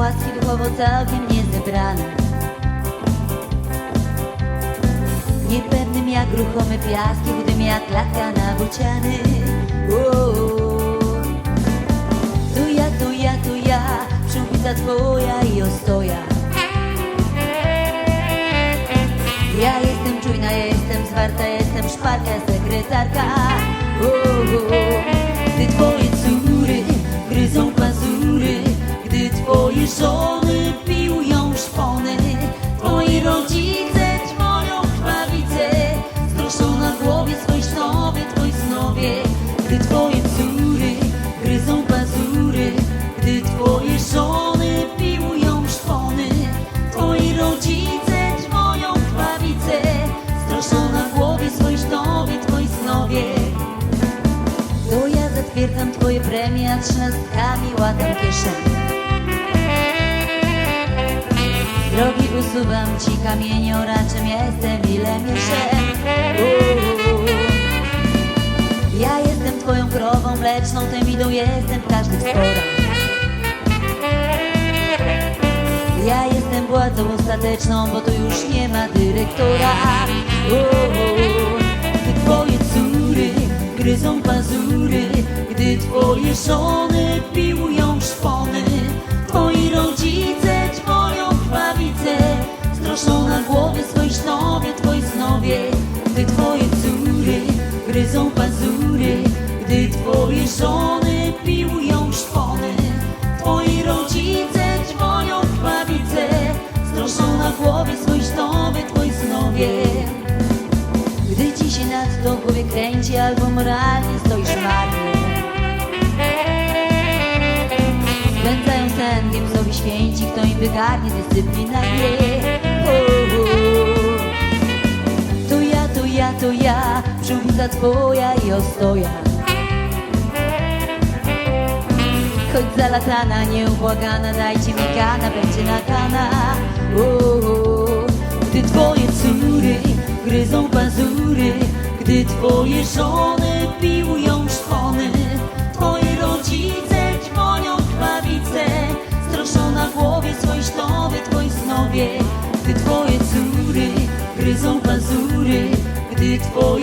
Łaski duchowo całkiem niezebrany Niepewnym jak ruchomy piaski, chudym jak klatka na bociany Tu ja, tu ja, tu ja, przyłbica twoja i ostoja. Ja jestem czujna, jestem zwarta, jestem szparka, sekretarka żony piłują szpony. Twoi rodzice ćmoją krwawice Stroszą na głowie swoi sznowie, twoi snowie. Gdy twoje córy gryzą pazury Gdy twoje żony piłują szpony. Twoi rodzice ćmoją krwawice Stroszą na głowie swoi sznowie, twoi snowie. To ja zatwierdzam twoje premie, a trzynastkami łatam kieszeń. Drogi usuwam ci kamienioraczem, ja jestem ile mieszem. Ja jestem twoją krową mleczną, tym idą jestem w każdych sporach. Ja jestem władzą ostateczną, bo tu już nie ma dyrektora. Gdy twoje córy gryzą pazury, gdy twoje żony piłują szpony, gryzą pazury, gdy twoje żony piłują szpony, twoi rodzice ćmoją krwawice, stroszą na głowie swoi sznowie, twoi snowie. Gdy ci się nad tą głowie kręci albo moralnie stoisz marnie Spędzają sen, sobie święci, kto im wygarnie dyscyplina wie przyłbica twoja i ostoja Choć zalatana, nieubłagana, dajcie mi kana, będzie na kana o, o. Gdy twoje córy gryzą pazury Gdy twoje żony piłują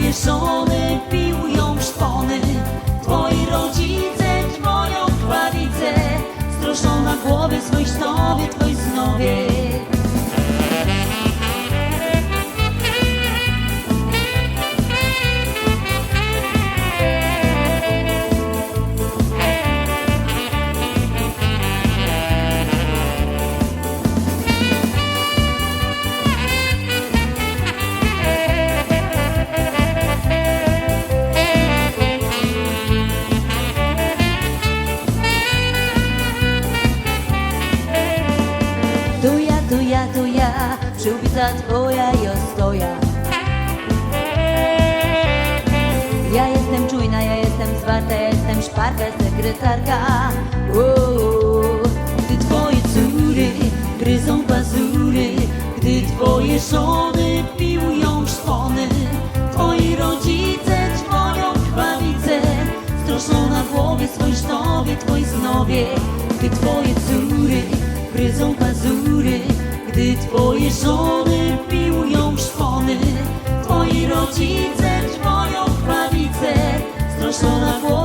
twoje żony piłują ja, przyłbica twoja i ostoja. Ja jestem czujna, ja jestem zwarta, ja jestem szparka, sekretarka. Gdy twoje córy gryzą pazury, gdy twoje żony piłują szpony, twoi rodzice ćmoją krwawice, stroszą na głowie swoi sznowie, twoi snowie, gdy twoje córy gryzą pazury, gdy twoje żony piłują szpony, twoi rodzice ćmoją krwawice, stroszą na głowie swoi sznowie,